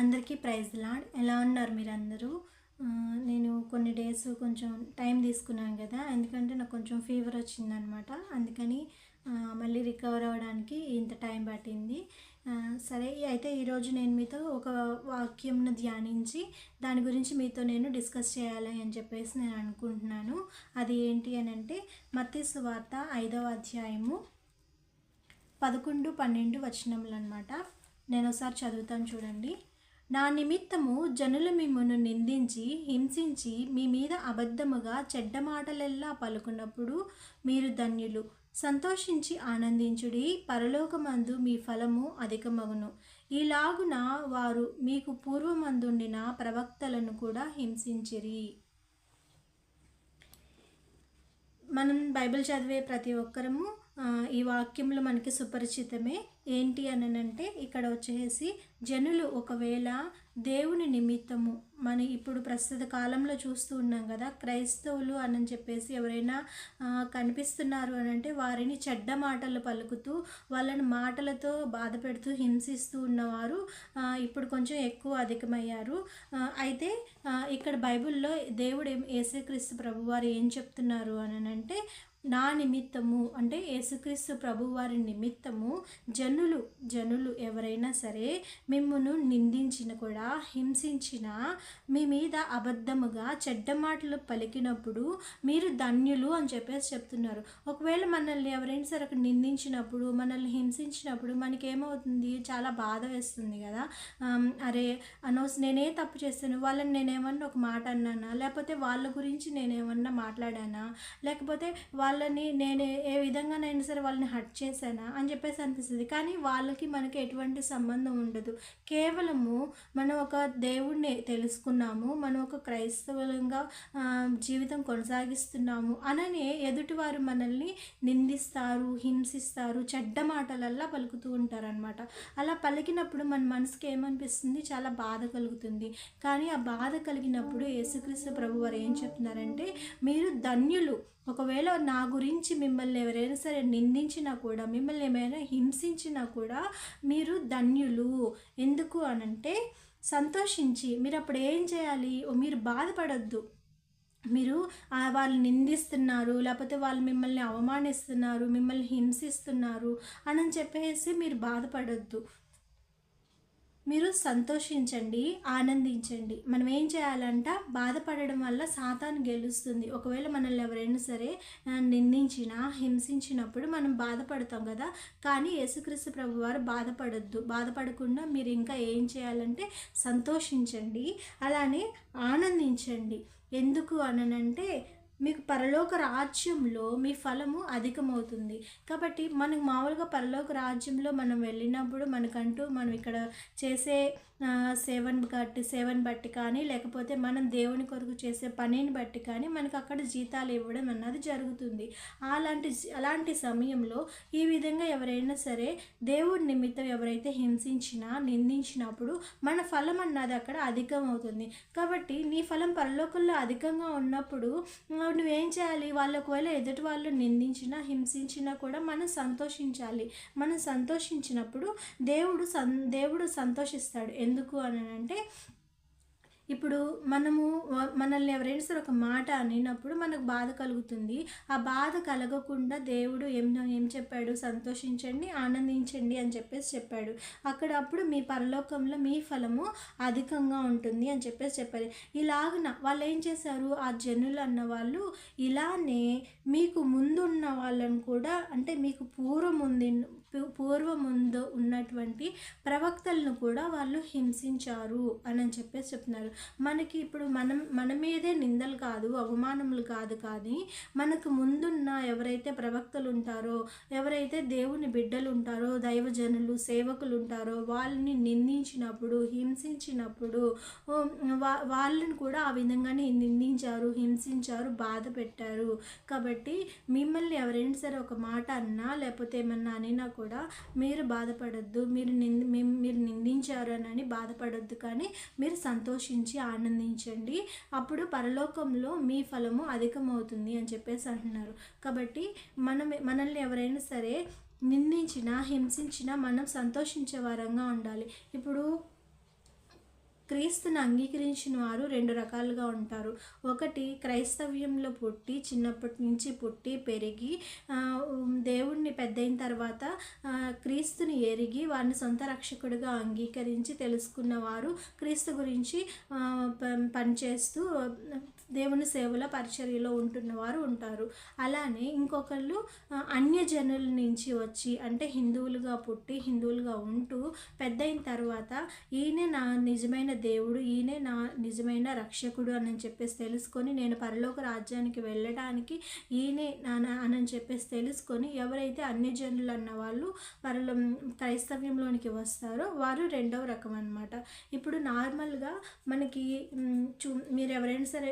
అందరికీ praise lord ఎలా ఉన్నారు మీరు అందరూ నేను కొన్ని డేస్ కొంచెం టైం తీసుకున్నాను కదా ఎందుకంటే నాకు కొంచెం ఫీవర్ వచ్చిందనమాట. అందుకని మళ్ళీ రికవర్ అవ్వడానికి ఇంత టైం పట్టింది. సరే అయితే ఈరోజు నేను మీతో ఒక వాక్యంను ధ్యానించి దాని గురించి మీతో నేను డిస్కస్ చేయాలి అని చెప్పేసి నేను అనుకుంటున్నాను. అది ఏంటి అని అంటే మత్తీసు వార్త ఐదవ అధ్యాయము పదకొండు పన్నెండు వచనములు అనమాట నేను ఒకసారి చదువుతాను చూడండి. నా నిమిత్తము జనులు మిమ్మను నిందించి హింసించి మీ మీద అబద్ధముగా చెడ్డ మాటలెల్లా పలుకున్నప్పుడు మీరు ధన్యులు. సంతోషించి ఆనందించుడి పరలోకమందు మీ ఫలము అధికమగును. ఈలాగున వారు మీకు పూర్వమందుండిన ప్రవక్తలను కూడా హింసించిరి. మనం బైబిల్ చదివే ప్రతి ఒక్కరము ఈ వాక్యంలో మనకి సుపరిచితమే ఏంటి అని అంటే ఇక్కడ వచ్చేసి జనులు ఒకవేళ దేవుని నిమిత్తము మన ఇప్పుడు ప్రస్తుత కాలంలో చూస్తూ ఉన్నాం కదా క్రైస్తవులు అని చెప్పేసి ఎవరైనా కనిపిస్తున్నారు అని అంటే వారిని చెడ్డ మాటలు పలుకుతూ వాళ్ళని మాటలతో బాధ పెడుతూ హింసిస్తూ ఉన్నవారు ఇప్పుడు కొంచెం ఎక్కువ అధికమయ్యారు. అయితే ఇక్కడ బైబిల్లో దేవుడు ఏం యేసుక్రీస్తు ప్రభు వారు ఏం చెప్తున్నారు అని అంటే నా నిమిత్తము అంటే యేసుక్రీస్తు ప్రభువారి నిమిత్తము జనులు జనులు ఎవరైనా సరే మిమ్మును నిందించిన కూడా హింసించిన మీ మీద అబద్ధముగా చెడ్డ మాటలు పలికినప్పుడు మీరు ధన్యులు అని చెప్పేసి చెప్తున్నారు. ఒకవేళ మనల్ని ఎవరైనా సరే అక్కడ నిందించినప్పుడు మనల్ని హింసించినప్పుడు మనకి ఏమవుతుంది చాలా బాధ వేస్తుంది కదా. అరే అనోస్ నేనే తప్పు చేస్తాను. వాళ్ళని నేనేమన్నా ఒక మాట అన్నానా? లేకపోతే వాళ్ళ గురించి నేనేమన్నా మాట్లాడానా? లేకపోతే వాళ్ళని నేను ఏ విధంగానైనా సరే వాళ్ళని హట్ చేశానా అని చెప్పేసి అనిపిస్తుంది. కానీ వాళ్ళకి మనకి ఎటువంటి సంబంధం ఉండదు. కేవలము మనం ఒక దేవుణ్ణి తెలుసుకున్నాము మనం ఒక క్రైస్తవులంగా జీవితం కొనసాగిస్తున్నాము అననే ఎదుటివారు మనల్ని నిందిస్తారు హింసిస్తారు చెడ్డ మాటలల్లా పలుకుతూ ఉంటారనమాట అలా పలికినప్పుడు మన మనసుకి ఏమనిపిస్తుంది? చాలా బాధ కలుగుతుంది. కానీ ఆ బాధ కలిగినప్పుడు యేసుక్రీస్తు ప్రభు వారు ఏం చెప్తున్నారంటే మీరు ధన్యులు. ఒకవేళ నా గురించి మిమ్మల్ని ఎవరైనా సరే నిందించినా కూడా మిమ్మల్ని ఏమైనా హింసించినా కూడా మీరు ధన్యులు. ఎందుకు అనంటే సంతోషించి మీరు అప్పుడు ఏం చేయాలి? ఓ మీరు బాధపడద్దు. మీరు వాళ్ళు నిందిస్తున్నారు లేకపోతే వాళ్ళు మిమ్మల్ని అవమానిస్తున్నారు మిమ్మల్ని హింసిస్తున్నారు అని చెప్పేసి మీరు బాధపడద్దు. మీరు సంతోషించండి ఆనందించండి. మనం ఏం చేయాలంట బాధపడడం వల్ల సాతాను గెలుస్తుంది. ఒకవేళ మనల్ని ఎవరైనా సరే ఆ, నిందించినా హింసించినప్పుడు మనం బాధపడతాం కదా. కానీ యేసుక్రీస్తు ప్రభు వారు బాధపడద్దు. బాధపడకుండా మీరు ఇంకా ఏం చేయాలంటే సంతోషించండి. అలానే ఆనందించండి. ఎందుకు అననంటే మీకు పరలోక రాజ్యంలో మీ ఫలము అధికమవుతుంది. కాబట్టి మనకు మామూలుగా పరలోక రాజ్యంలో మనం వెళ్ళినప్పుడు మనకంటూ మనం ఇక్కడ చేసే సేవను బట్టి సేవను బట్టి కానీ లేకపోతే మనం దేవుని కొరకు చేసే పనిని బట్టి కానీ మనకు అక్కడ జీతాలు ఇవ్వడం అన్నది జరుగుతుంది. అలాంటి అలాంటి సమయంలో ఈ విధంగా ఎవరైనా సరే దేవుడి నిమిత్తం ఎవరైతే హింసించినా నిందించినప్పుడు మన ఫలం అన్నది అక్కడ అధికం అవుతుంది కాబట్టి నీ ఫలం పరలోకంలో అధికంగా ఉన్నప్పుడు నువ్వేం చేయాలి? వాళ్ళు ఒకవేళ ఎదుటి వాళ్ళు నిందించినా హింసించినా కూడా మనం సంతోషించాలి. మనం సంతోషించినప్పుడు దేవుడు సం దేవుడు సంతోషిస్తాడు. ఎందుకు అని అంటే ఇప్పుడు మనము మనల్ని ఎవరైనా సరే ఒక మాట అనినప్పుడు మనకు బాధ కలుగుతుంది. ఆ బాధ కలగకుండా దేవుడు ఏం ఏం చెప్పాడు? సంతోషించండి ఆనందించండి అని చెప్పేసి చెప్పాడు. అక్కడ అప్పుడు మీ పరలోకంలో మీ ఫలము అధికంగా ఉంటుంది అని చెప్పేసి చెప్పారు ఇలాగన వాళ్ళు ఏం చేశారు? ఆ జనులు అన్న వాళ్ళు ఇలానే మీకు ముందున్న వాళ్ళని కూడా అంటే మీకు పూర్వం ఉంది పూర్వముందు ఉన్నటువంటి ప్రవక్తలను కూడా వాళ్ళు హింసించారు అని చెప్పేసి చెప్తున్నారు. మనకి ఇప్పుడు మనం మన మీదే నిందలు కాదు అవమానములు కాదు కానీ మనకు ముందున్న ఎవరైతే ప్రవక్తలు ఉంటారో ఎవరైతే దేవుని బిడ్డలు ఉంటారో దైవజనులు సేవకులు ఉంటారో వాళ్ళని నిందించినప్పుడు హింసించినప్పుడు వా వాళ్ళని కూడా ఆ విధంగానే నిందించారు హింసించారు బాధ పెట్టారు. కాబట్టి మిమ్మల్ని ఎవరైనా సరే ఒక మాట అన్నా లేకపోతే ఏమన్నా అనినా కూడా కూడా మీరు బాధపడొద్దు. మీరు నింది మేము మీరు నిందించారు అని బాధపడొద్దు కానీ మీరు సంతోషించి ఆనందించండి. అప్పుడు పరలోకంలో మీ ఫలము అధికమవుతుంది అని చెప్పేసి అంటున్నారు. కాబట్టి మనం మనల్ని ఎవరైనా సరే నిందించినా హింసించినా మనం సంతోషించే వారంగా ఉండాలి. ఇప్పుడు క్రీస్తుని అంగీకరించిన వారు రెండు రకాలుగా ఉంటారు. ఒకటి క్రైస్తవ్యంలో పుట్టి చిన్నప్పటి నుంచి పుట్టి పెరిగి దేవుణ్ణి పెద్దయిన తర్వాత క్రీస్తుని ఎరిగి వారిని సొంత రక్షకుడిగా అంగీకరించి తెలుసుకున్నవారు క్రీస్తు గురించి పనిచేస్తూ దేవుని సేవలో పరిచర్యలో ఉంటున్న వారు ఉంటారు. అలానే ఇంకొకళ్ళు అన్యజనుల నుంచి వచ్చి అంటే హిందువులుగా పుట్టి హిందువులుగా ఉంటూ పెద్దయిన తర్వాత ఈయనే నా నిజమైన దేవుడు ఈయనే నా నిజమైన రక్షకుడు అని చెప్పేసి తెలుసుకొని నేను పరలోక రాజ్యానికి వెళ్ళడానికి ఈయనే నా అని చెప్పేసి తెలుసుకొని ఎవరైతే అన్యజనులు అన్న వాళ్ళు పరలో క్రైస్తవ్యంలోనికి వస్తారో వారు రెండవ రకం అన్నమాట. ఇప్పుడు నార్మల్గా మనకి చూ మీరు ఎవరైనా సరే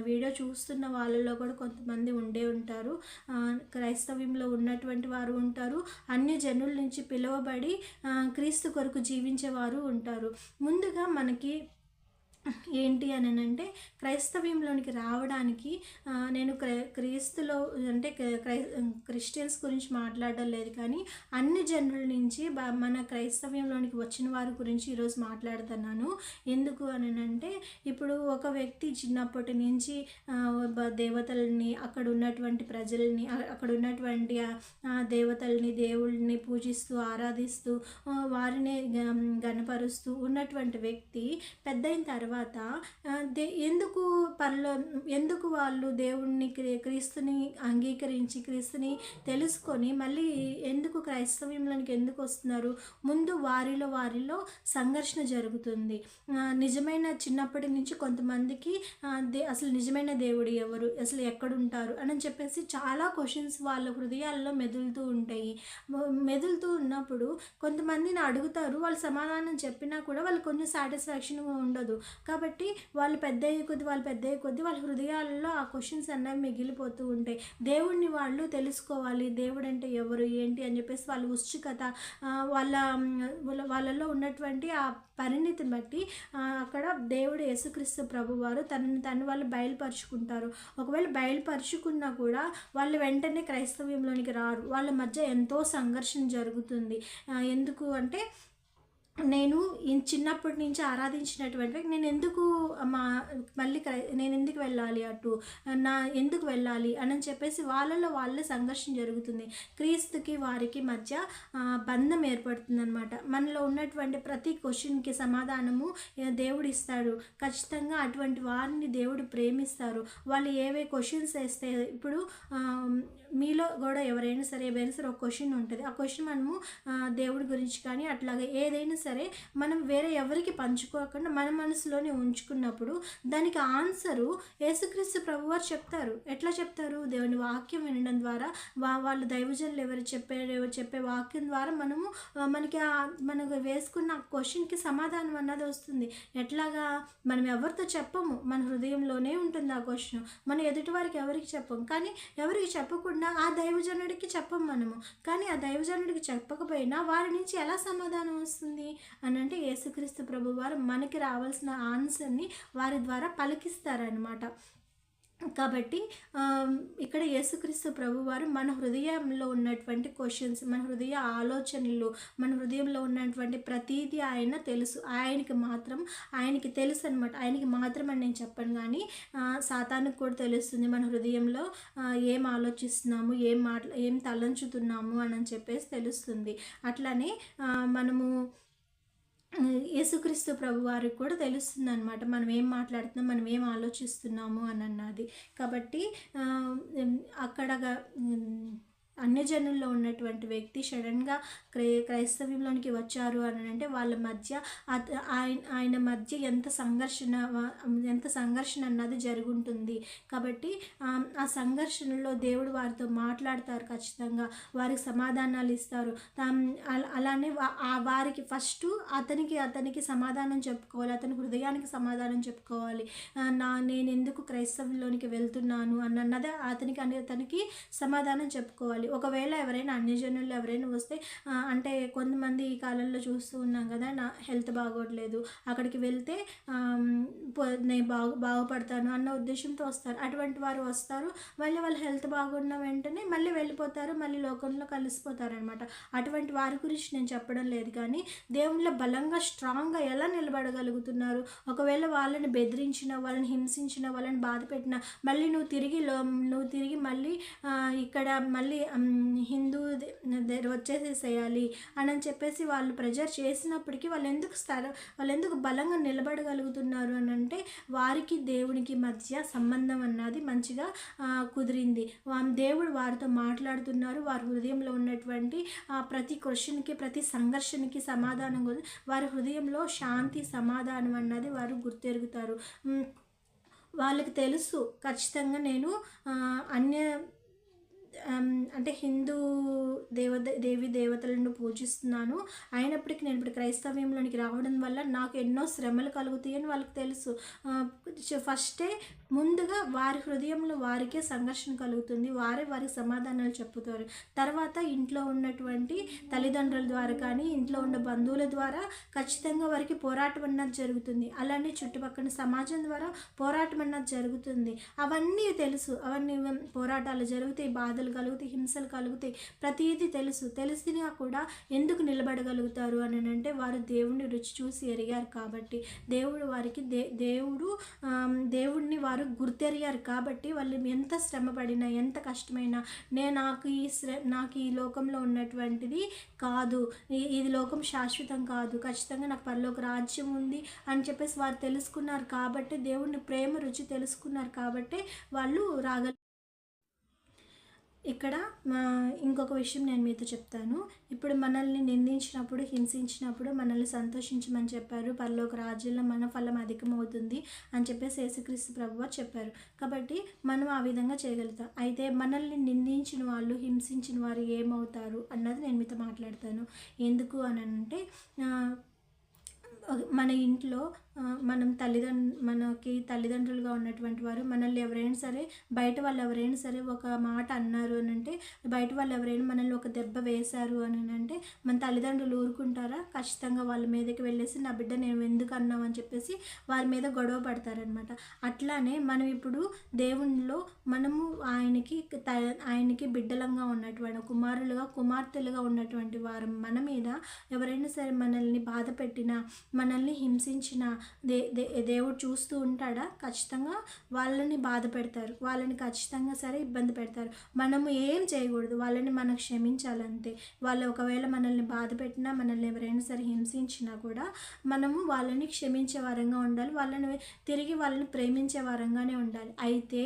వీడియో చూస్తున్న వాళ్ళలో కూడా కొంతమంది ఉండే ఉంటారు. క్రైస్తవ్యంలో ఉన్నటువంటి వారు ఉంటారు. అన్ని జనుల నుంచి పిలువబడి క్రీస్తు కొరకు జీవించేవారు ఉంటారు. ముందుగా మనకి ఏంటి అని అంటే క్రైస్తవ్యంలోనికి రావడానికి నేను క్రై క్రీస్తులో అంటే క్రై- క్రిస్టియన్స్ గురించి మాట్లాడడం లేదు కానీ అన్ని జనుల నుంచి మన క్రైస్తవ్యంలోనికి వచ్చిన వారి గురించి ఈరోజు మాట్లాడుతున్నాను. ఎందుకు అని అంటే ఇప్పుడు ఒక వ్యక్తి చిన్నప్పటి నుంచి దేవతల్ని అక్కడ ఉన్నటువంటి ప్రజల్ని అక్కడ ఉన్నటువంటి దేవతల్ని దేవుళ్ళని పూజిస్తూ ఆరాధిస్తూ వారిని గనపరుస్తూ ఉన్నటువంటి వ్యక్తి పెద్దయిన తర్వాత తర్వాత దే ఎందుకు పరలో ఎందుకు వాళ్ళు దేవుణ్ణి క్రీస్తుని అంగీకరించి క్రీస్తుని తెలుసుకొని మళ్ళీ ఎందుకు క్రైస్తవ్యంలోనికి ఎందుకు వస్తున్నారు? ముందు వారిలో వారిలో సంఘర్షణ జరుగుతుంది. నిజమైన చిన్నప్పటి నుంచి కొంతమందికి దే అసలు నిజమైన దేవుడు ఎవరు? అసలు ఎక్కడుంటారు? అని చెప్పేసి చాలా క్వశ్చన్స్ వాళ్ళ హృదయాల్లో మెదులుతూ ఉంటాయి. మెదులుతూ ఉన్నప్పుడు కొంతమందిని అడుగుతారు. వాళ్ళు సమాధానం చెప్పినా కూడా వాళ్ళు కొంచెం సాటిస్ఫాక్షన్గా ఉండదు. కాబట్టి వాళ్ళు పెద్ద అయ్యే కొద్ది వాళ్ళు పెద్ద అయ్యే కొద్ది వాళ్ళ హృదయాల్లో ఆ క్వశ్చన్స్ అన్నవి మిగిలిపోతూ ఉంటాయి. దేవుణ్ణి వాళ్ళు తెలుసుకోవాలి. దేవుడు అంటే ఎవరు? ఏంటి? అని చెప్పేసి వాళ్ళ ఉత్సుకత వాళ్ళ వాళ్ళ- వాళ్ళలో ఉన్నటువంటి ఆ పరిణితిని బట్టి అక్కడ దేవుడు యేసుక్రీస్తు ప్రభు వారు తనని తను వాళ్ళు బయలుపరుచుకుంటారు. ఒకవేళ బయలుపరుచుకున్నా కూడా వాళ్ళు వెంటనే క్రైస్తవ్యంలోనికి రారు. వాళ్ళ మధ్య ఎంతో సంఘర్షణ జరుగుతుంది. ఎందుకు అంటే నేను చిన్నప్పటి నుంచి ఆరాధించినటువంటి నేను ఎందుకు మా మళ్ళీ క్రై- నేను ఎందుకు వెళ్ళాలి అటు? నా ఎందుకు వెళ్ళాలి? అని చెప్పేసి వాళ్ళలో వాళ్ళే సంఘర్షణ జరుగుతుంది. క్రీస్తుకి వారికి మధ్య బంధం ఏర్పడుతుంది అనమాట మనలో ఉన్నటువంటి ప్రతి క్వశ్చన్కి సమాధానము దేవుడు ఇస్తాడు. ఖచ్చితంగా అటువంటి వారిని దేవుడు ప్రేమిస్తారు. వాళ్ళు ఏవే క్వశ్చన్స్ వేస్తే ఇప్పుడు మీలో కూడా ఎవరైనా సరే ఎవరైనా సరే ఒక క్వశ్చన్ ఉంటుంది. ఆ క్వశ్చన్ మనము దేవుడి గురించి కానీ అట్లాగే ఏదైనా సరే మనం వేరే ఎవరికి పంచుకోకుండా మన మనసులోనే ఉంచుకున్నప్పుడు దానికి ఆన్సరు యేసుక్రీస్తు ప్రభువారు చెప్తారు. ఎట్లా చెప్తారు? దేవుని వాక్యం వినడం ద్వారా వా వాళ్ళు దైవజనులు ఎవరు చెప్పే చెప్పే వాక్యం ద్వారా మనము మనకి మనకు వేసుకున్న క్వశ్చన్కి సమాధానం అన్నది వస్తుంది. ఎట్లాగా? మనం ఎవరితో చెప్పము? మన హృదయంలోనే ఉంటుంది ఆ క్వశ్చన్. మనం ఎదుటి వారికి ఎవరికి చెప్పము? కానీ ఎవరికి చెప్పకుండా ఆ దైవజనుడికి చెప్పం మనము. కానీ ఆ దైవజనుడికి చెప్పకపోయినా వారి నుంచి ఎలా సమాధానం వస్తుంది? అని అంటే యేసుక్రీస్తు ప్రభు వారు మనకి రావాల్సిన ఆన్సర్ని వారి ద్వారా పలికిస్తారనమాట కాబట్టి ఇక్కడ యేసుక్రీస్తు ప్రభు వారు మన హృదయంలో ఉన్నటువంటి క్వశ్చన్స్ మన హృదయ ఆలోచనలు మన హృదయంలో ఉన్నటువంటి ప్రతీది ఆయన తెలుసు. ఆయనకి మాత్రం ఆయనకి తెలుసు అనమాట ఆయనకి మాత్రం నేను చెప్పను కానీ సాతానికి కూడా తెలుస్తుంది మన హృదయంలో ఏం ఆలోచిస్తున్నాము ఏం మాట్లా ఏం తలంచుతున్నాము అని చెప్పేసి తెలుస్తుంది. అట్లానే మనము యేసుక్రీస్తు ప్రభు వారికి కూడా తెలుస్తుంది అనమాట మనం ఏం మాట్లాడుతున్నాం మనం ఏం ఆలోచిస్తున్నాము అని అన్నది. కాబట్టి అక్కడగా అక్కడ అన్యజనుల్లో ఉన్నటువంటి వ్యక్తి సడన్గా క్రై క్రైస్తవ్యంలోనికి వచ్చారు అని అంటే వాళ్ళ మధ్య ఆయన ఆయన మధ్య ఎంత సంఘర్షణ ఎంత సంఘర్షణ అన్నది జరుగుంటుంది. కాబట్టి ఆ, సంఘర్షణలో దేవుడు వారితో మాట్లాడతారు ఖచ్చితంగా. వారికి సమాధానాలు ఇస్తారు. అలానే ఆ వారికి ఫస్ట్ అతనికి అతనికి సమాధానం చెప్పుకోవాలి. అతని హృదయానికి సమాధానం చెప్పుకోవాలి. నా నేను ఎందుకు క్రైస్తవ్యంలోనికి వెళ్తున్నాను? అన్నదే అన్నది అతనికి అనేది అతనికి సమాధానం చెప్పుకోవాలి. చేసుకోవాలి. ఒకవేళ ఎవరైనా అన్యజనులు ఎవరైనా వస్తే అంటే కొంతమంది ఈ కాలంలో చూస్తూ ఉన్నాం కదా నా హెల్త్ బాగోట్లేదు అక్కడికి వెళ్తే పో- నేను బాగు బాగుపడతాను అన్న ఉద్దేశంతో వస్తారు. అటువంటి వారు వస్తారు. మళ్ళీ వాళ్ళ హెల్త్ బాగున్న వెంటనే మళ్ళీ వెళ్ళిపోతారు మళ్ళీ లోకంలో కలిసిపోతారు అనమాట అటువంటి వారి గురించి నేను చెప్పడం లేదు కానీ దేవుళ్ళ బలంగా స్ట్రాంగ్గా ఎలా నిలబడగలుగుతున్నారు? ఒకవేళ వాళ్ళని బెదిరించిన వాళ్ళని హింసించిన వాళ్ళని బాధ పెట్టిన మళ్ళీ నువ్వు తిరిగి లో నువ్వు తిరిగి మళ్ళీ ఇక్కడ మళ్ళీ హిందూ ది- వచ్చేసేసేయాలి అని చెప్పేసి వాళ్ళు ప్రెజర్ చేసినప్పటికీ వాళ్ళు ఎందుకు స్థర వాళ్ళు ఎందుకు బలంగా నిలబడగలుగుతున్నారు అని అంటే వారికి దేవునికి మధ్య సంబంధం అన్నది మంచిగా కుదిరింది. వా- దేవుడు వారితో మాట్లాడుతున్నారు. వారి హృదయంలో ఉన్నటువంటి ప్రతి క్వశ్చన్కి ప్రతి సంఘర్షణకి సమాధానం వారి హృదయంలో శాంతి సమాధానం అన్నది వారు గుర్తెరుగుతారు. వాళ్ళకి తెలుసు ఖచ్చితంగా నేను అన్య అంటే హిందూ దేవ దేవి దేవతలను పూజిస్తున్నాను. అయినప్పటికీ నేను ఇప్పుడు క్రైస్తవ్యంలోనికి రావడం వల్ల నాకు ఎన్నో శ్రమలు కలుగుతాయని వాళ్ళకి తెలుసు. ఫస్టే ముందుగా వారి హృదయంలో వారికే సంఘర్షణ కలుగుతుంది. వారే వారికి సమాధానాలు చెప్పుతారు. తర్వాత ఇంట్లో ఉన్నటువంటి తల్లిదండ్రుల ద్వారా కానీ ఇంట్లో ఉన్న బంధువుల ద్వారా ఖచ్చితంగా వారికి పోరాటం అన్నది జరుగుతుంది. అలానే చుట్టుపక్కల సమాజం ద్వారా పోరాటం అన్నది జరుగుతుంది. అవన్నీ తెలుసు. అవన్నీ పోరాటాలు జరుగుతాయి బాధలు కలుగుతాయి హింసలు కలుగుతాయి ప్రతిదీ తెలుసు. తెలిసినా కూడా ఎందుకు నిలబడగలుగుతారు అని అంటే వారు దేవుణ్ణి రుచి చూసి ఎరిగారు కాబట్టి. దేవుడు వారికి దే దేవుడు దేవుడిని వారు గుర్తెరిగారు కాబట్టి వాళ్ళు ఎంత శ్రమ పడినా ఎంత కష్టమైనా నేను నాకు ఈ శ్ర నాకు ఈ లోకంలో ఉన్నటువంటిది కాదు. ఇది లోకం శాశ్వతం కాదు. ఖచ్చితంగా నాకు పరలోక రాజ్యం ఉంది అని చెప్పేసి వారు తెలుసుకున్నారు కాబట్టి దేవుడిని ప్రేమ రుచి తెలుసుకున్నారు కాబట్టి వాళ్ళు రాగల ఇక్కడ మా ఇంకొక విషయం నేను మీతో చెప్తాను. ఇప్పుడు మనల్ని నిందించినప్పుడు హింసించినప్పుడు మనల్ని సంతోషించమని చెప్పారు. పరలోక రాజ్యంలో మన ఫలం అధికమవుతుంది అని చెప్పేసి యేసుక్రీస్తు ప్రభు చెప్పారు. కాబట్టి మనం ఆ విధంగా చేయగలుగుతాం. అయితే మనల్ని నిందించిన వాళ్ళు హింసించిన వారు ఏమవుతారు అన్నది నేను మీతో మాట్లాడతాను. ఎందుకు అని అంటే మన ఇంట్లో మనం తల్లిదండ్రు మనకి తల్లిదండ్రులుగా ఉన్నటువంటి వారు మనల్ని ఎవరైనా సరే బయట వాళ్ళు ఎవరైనా సరే ఒక మాట అన్నారు అని అంటే బయట వాళ్ళు ఎవరైనా మనల్ని ఒక దెబ్బ వేశారు అని అంటే మన తల్లిదండ్రులు ఊరుకుంటారా? ఖచ్చితంగా వాళ్ళ మీదకి వెళ్ళేసి నా బిడ్డ నేను ఎందుకు అన్నావు? అని చెప్పేసి వారి మీద గొడవ పడతారనమాట అట్లానే మనం ఇప్పుడు దేవునిలో మనము ఆయనకి త ఆయనకి బిడ్డలంగా ఉన్నటువంటి కుమారులుగా కుమార్తెలుగా ఉన్నటువంటి వారు మన మీద ఎవరైనా సరే మనల్ని బాధ పెట్టినా మనల్ని హింసించిన దే దే దేవుడు చూస్తూ ఉంటాడా? ఖచ్చితంగా వాళ్ళని బాధ పెడతారు. వాళ్ళని ఖచ్చితంగా సరే ఇబ్బంది పెడతారు. మనము ఏం చేయకూడదు. వాళ్ళని మనం క్షమించాలంతే. వాళ్ళు ఒకవేళ మనల్ని బాధ పెట్టినా మనల్ని ఎవరైనా సరే హింసించినా కూడా మనము వాళ్ళని క్షమించే వారంగా ఉండాలి. వాళ్ళని తిరిగి వాళ్ళని ప్రేమించే వారంగానే ఉండాలి. అయితే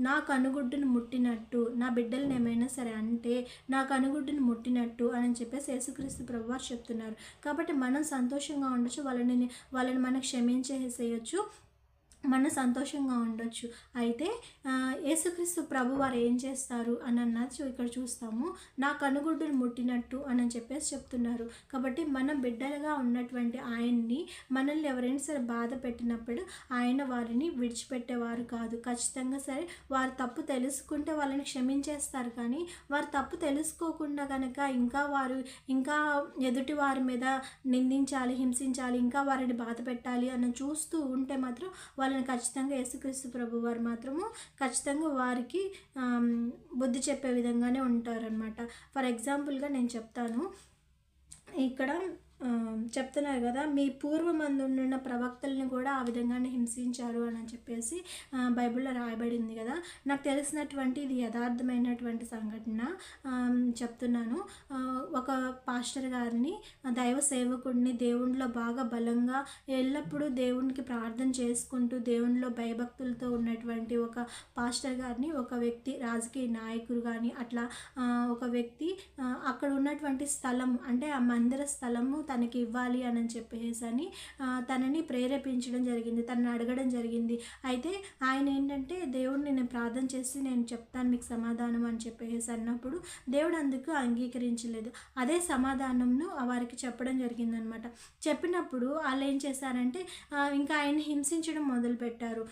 నాకు అనుగుడ్డును ముట్టినట్టు నా బిడ్డలను ఏమైనా సరే అంటే నాకు అనుగుడ్డును ముట్టినట్టు అని చెప్పేసి యేసుక్రీస్తు ప్రభువారు చెప్తున్నారు. కాబట్టి మనం సంతోషంగా ఉండొచ్చు వాళ్ళని వాళ్ళని మనం క్షమించేసేయచ్చు. మనం సంతోషంగా ఉండొచ్చు. అయితే యేసుక్రీస్తు ప్రభు వారు ఏం చేస్తారు అని అన్నది ఇక్కడ చూస్తాము. నా కనుగుడ్డును ముట్టినట్టు అని చెప్పేసి చెప్తున్నారు. కాబట్టి మనం బిడ్డలుగా ఉన్నటువంటి ఆయన్ని మనల్ని ఎవరైనా సరే బాధ పెట్టినప్పుడు ఆయన వారిని విడిచిపెట్టేవారు కాదు. ఖచ్చితంగా సరే వారు తప్పు తెలుసుకుంటే వాళ్ళని క్షమించేస్తారు కానీ వారు తప్పు తెలుసుకోకుండా కనుక ఇంకా వారు ఇంకా ఎదుటి వారి మీద నిందించాలి హింసించాలి ఇంకా వారిని బాధ పెట్టాలి అని చూస్తూ ఉంటే మాత్రం వాళ్ళని ఖచ్చితంగా యేసుక్రీస్తు ప్రభు వారు మాత్రము ఖచ్చితంగా వారికి బుద్ధి చెప్పే విధంగానే ఉంటారనమాట ఫర్ ఎగ్జాంపుల్గా నేను చెప్తాను. ఇక్కడ చెప్తున్నారు కదా మీ పూర్వమందు ఉన్న ప్రవక్తల్ని కూడా ఆ విధంగానే హింసించారు అని చెప్పేసి బైబిల్లో రాయబడింది కదా. నాకు తెలిసినటువంటి ఇది యథార్థమైనటువంటి సంఘటన చెప్తున్నాను. ఒక పాస్టర్ గారిని దైవ సేవకుడిని దేవునిలో బాగా బలంగా ఎల్లప్పుడూ దేవునికి ప్రార్థన చేసుకుంటూ దేవునిలో భయభక్తులతో ఉన్నటువంటి ఒక పాస్టర్ గారిని ఒక వ్యక్తి రాజకీయ నాయకుడు కానీ అట్లా ఒక వ్యక్తి అక్కడ ఉన్నటువంటి స్థలం అంటే ఆ మందిర స్థలము తనకి ఇవ్వాలి అని చెప్పేసి అని తనని ప్రేరేపించడం జరిగింది తనని అడగడం జరిగింది. అయితే ఆయన ఏంటంటే దేవుడిని నేను ప్రార్థన చేసి నేను చెప్తాను మీకు సమాధానం అని చెప్పేసి అన్నప్పుడు దేవుడు అందుకు అంగీకరించలేదు. అదే సమాధానంను వారికి చెప్పడం జరిగిందనమాట. చెప్పినప్పుడు వాళ్ళు ఏం చేశారంటే ఇంకా ఆయన హింసించడం మొదలుపెట్టారు.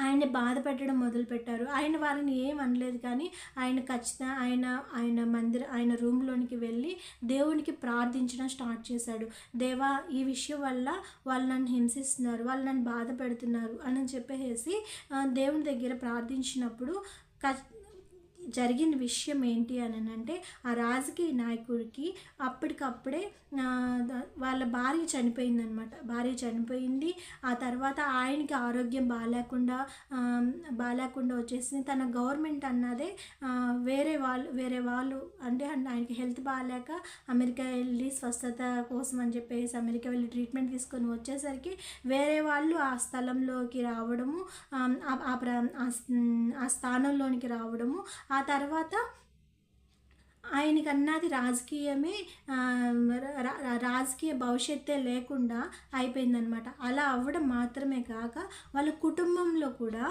ఆయన బాధ పెట్టడం మొదలుపెట్టారు. ఆయన వారిని ఏం అనలేదు కానీ ఆయన ఖచ్చితంగా ఆయన ఆయన మందిర ఆయన రూమ్లోనికి వెళ్ళి దేవునికి ప్రార్థించడం స్టార్ట్ చేశాడు. దేవా ఈ విషయం వల్ల వాళ్ళు నన్ను హింసిస్తున్నారు వాళ్ళు నన్ను బాధ పెడుతున్నారు అని చెప్పేసి దేవుని దగ్గర ప్రార్థించినప్పుడు జరిగిన విషయం ఏంటి అని అంటే ఆ రాజకీయ నాయకుడికి అప్పటికప్పుడే వాళ్ళ భార్య చనిపోయిందనమాట భార్య చనిపోయింది. ఆ తర్వాత ఆయనకి ఆరోగ్యం బాగాలేకుండా బాగాలేకుండా వచ్చేసింది. తన గవర్నమెంట్ అన్నదే వేరే వాళ్ళు వేరే వాళ్ళు అంటే ఆయనకి హెల్త్ బాగాలేక అమెరికా వెళ్ళి స్వస్థత కోసం అని చెప్పేసి అమెరికా వెళ్ళి ట్రీట్మెంట్ తీసుకొని వచ్చేసరికి వేరే వాళ్ళు ఆ స్థలంలోకి రావడము ఆ స్థానంలోనికి రావడము ఆ తర్వాత ఆయనకి అన్నది రాజకీయమే రాజకీయ భవిష్యత్తే లేకుండా అయిపోయిందనమాట అలా అవ్వడం మాత్రమే కాక వాళ్ళ కుటుంబంలో కూడా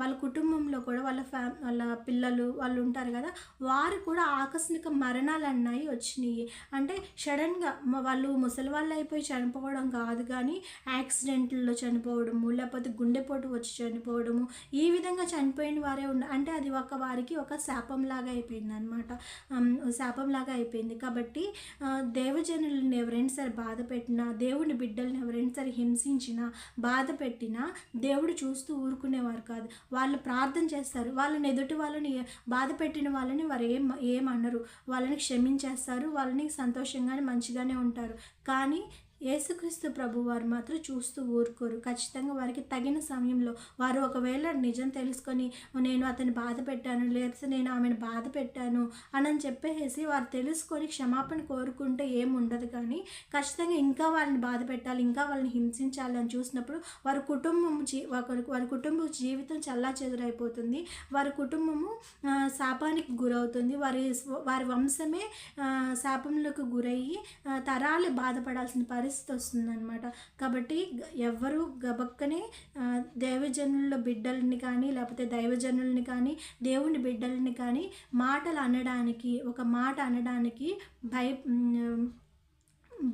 వాళ్ళ కుటుంబంలో కూడా వాళ్ళ ఫ్యా వాళ్ళ పిల్లలు వాళ్ళు ఉంటారు కదా వారు కూడా ఆకస్మిక మరణాలు అన్నాయి వచ్చినాయి. అంటే సడన్గా వాళ్ళు ముసలి వాళ్ళు అయిపోయి చనిపోవడం కాదు కానీ యాక్సిడెంట్లో చనిపోవడము లేకపోతే గుండెపోటు వచ్చి చనిపోవడము ఈ విధంగా చనిపోయిన వారే ఉండ అంటే అది ఒక వారికి ఒక శాపంలాగా అయిపోయింది. అయిపోయింది అనమాట శాపంలాగా అయిపోయింది. కాబట్టి దేవజనులను ఎవరైనా సరే బాధ పెట్టినా దేవుని బిడ్డల్ని ఎవరైనా సరే హింసించినా బాధ పెట్టినా దేవుడు చూస్తూ ఊరుకునేవారు కాదు. వాళ్ళు ప్రార్థన చేస్తారు. వాళ్ళని ఎదుటి వాళ్ళని బాధ పెట్టిన వాళ్ళని వారు ఏం ఏమనరు. వాళ్ళని క్షమించేస్తారు. వాళ్ళని సంతోషంగానే మంచిగానే ఉంటారు. కానీ యేసుక్రీస్తు ప్రభు వారు మాత్రం చూస్తూ ఊరుకోరు. ఖచ్చితంగా వారికి తగిన సమయంలో వారు ఒకవేళ నిజం తెలుసుకొని నేను అతన్ని బాధ పెట్టాను లేకపోతే నేను ఆమెను బాధ పెట్టాను అని చెప్పేసి వారు తెలుసుకొని క్షమాపణ కోరుకుంటే ఏముండదు కానీ ఖచ్చితంగా ఇంకా వాళ్ళని బాధ పెట్టాలి ఇంకా వాళ్ళని హింసించాలి అని చూసినప్పుడు వారి కుటుంబం జీ వారి కుటుంబ జీవితం చల్లా చెదురైపోతుంది వారి కుటుంబము శాపానికి గురవుతుంది. వారి వారి వంశమే శాపంలోకి గురయ్యి తరాలు బాధపడాల్సిన పరిస్థితి పరిస్థితి వస్తుందన్నమాట. కాబట్టి ఎవరు గబక్కనే దైవజనుల బిడ్డల్ని కానీ లేకపోతే దైవజనుల్ని కానీ దేవుని బిడ్డల్ని కానీ మాటలు అనడానికి ఒక మాట అనడానికి భయ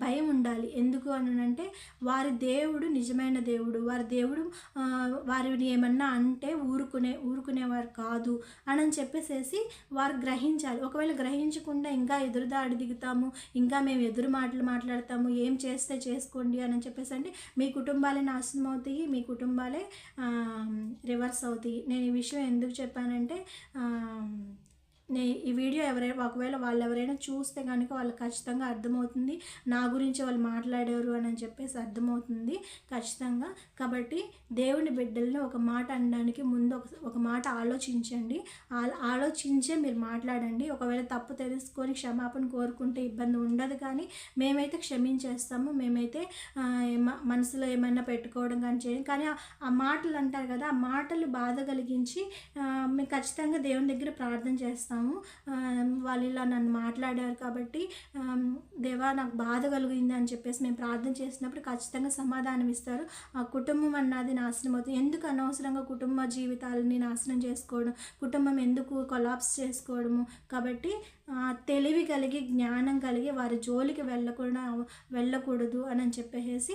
భయం ఉండాలి. ఎందుకు అనంటే వారి దేవుడు నిజమైన దేవుడు. వారి దేవుడు వారిని ఏమన్నా అంటే ఊరుకునే ఊరుకునేవారు కాదు అని చెప్పేసేసి వారు గ్రహించాలి. ఒకవేళ గ్రహించకుండా ఇంకా ఎదురుదాడి దిగుతాము ఇంకా మేము ఎదురు మాటలు మాట్లాడతాము ఏం చేస్తే చేసుకోండి అని చెప్పేసి అంటే మీ కుటుంబాలే నాశనం అవుతాయి మీ కుటుంబాలే రివర్స్ అవుతాయి. నేను ఈ విషయం ఎందుకు చెప్పానంటే ఈ వీడియో ఎవరైనా ఒకవేళ వాళ్ళు ఎవరైనా చూస్తే కనుక వాళ్ళు ఖచ్చితంగా అర్థమవుతుంది. నా గురించి వాళ్ళు మాట్లాడారు అని చెప్పేసి అర్థమవుతుంది ఖచ్చితంగా. కాబట్టి దేవుని బిడ్డల్ని ఒక మాట అనడానికి ముందు ఒక ఒక మాట ఆలోచించండి. ఆలోచించే మీరు మాట్లాడండి. ఒకవేళ తప్పు తెలుసుకొని క్షమాపణ కోరుకుంటే ఇబ్బంది ఉండదు కానీ మేమైతే క్షమించేస్తాము. మేమైతే మనసులో ఏమైనా పెట్టుకోవడం కానీ చేయండి. కానీ ఆ మాటలు అంటారు కదా ఆ మాటలు బాధ కలిగించి మేము ఖచ్చితంగా దేవుని దగ్గర ప్రార్థన చేస్తాము. చేస్తాము. వాళ్ళు ఇలా నన్ను మాట్లాడారు కాబట్టి దేవా నాకు బాధ కలిగింది అని చెప్పేసి మేము ప్రార్థన చేసినప్పుడు ఖచ్చితంగా సమాధానం ఇస్తారు. ఆ కుటుంబం అన్నది నాశనం అవుతుంది. ఎందుకు అనవసరంగా కుటుంబ జీవితాలని నాశనం చేసుకోవడం? కుటుంబం ఎందుకు కొలాప్స్ చేసుకోవడము? కాబట్టి తెలివి కలిగి జ్ఞానం కలిగి వారి జోలికి వెళ్ళకుండా వెళ్ళకూడదు అని చెప్పేసి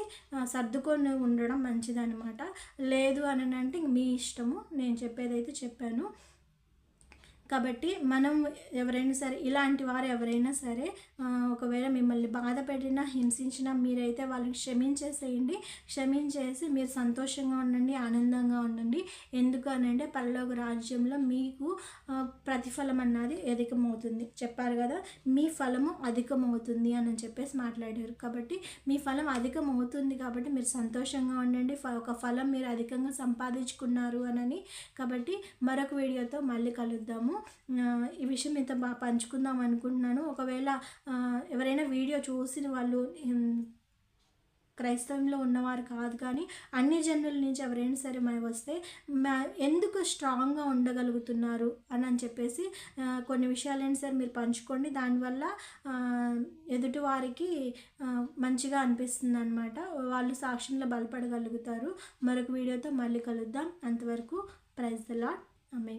సర్దుకొని ఉండడం మంచిదనమాట లేదు అని అంటే మీ ఇష్టము. నేను చెప్పేదైతే చెప్పాను. కాబట్టి మనం ఎవరైనా సరే ఇలాంటి వారు ఎవరైనా సరే ఒకవేళ మిమ్మల్ని బాధ పెట్టినా హింసించినా మీరైతే వాళ్ళని క్షమించేసేయండి. క్షమించేసి మీరు సంతోషంగా ఉండండి ఆనందంగా ఉండండి. ఎందుకు అని అంటే పరలోక రాజ్యంలో మీకు ప్రతిఫలం అన్నది అధికమవుతుంది. చెప్పారు కదా మీ ఫలము అధికమవుతుంది అని చెప్పేసి మాట్లాడారు. కాబట్టి మీ ఫలం అధికమవుతుంది కాబట్టి మీరు సంతోషంగా ఉండండి. ఒక ఫలం మీరు అధికంగా సంపాదించుకున్నారు అని కాబట్టి మరొక వీడియోతో మళ్ళీ కలుద్దాము. ఈ విషయం మీతో బాగా పంచుకుందాం అనుకుంటున్నాను. ఒకవేళ ఎవరైనా వీడియో చూసిన వాళ్ళు క్రైస్తవంలో ఉన్నవారు కాదు కానీ అన్ని జనుల నుంచి ఎవరైనా సరే మనకి వస్తే ఎందుకు స్ట్రాంగ్గా ఉండగలుగుతున్నారు అని అని చెప్పేసి కొన్ని విషయాలైనా సరే మీరు పంచుకోండి. దానివల్ల ఎదుటి వారికి మంచిగా అనిపిస్తుంది అనమాట వాళ్ళు సాక్ష్యంలో బలపడగలుగుతారు. మరొక వీడియోతో మళ్ళీ కలుద్దాం. అంతవరకు ప్రైజ్ ద లాట్ ఐ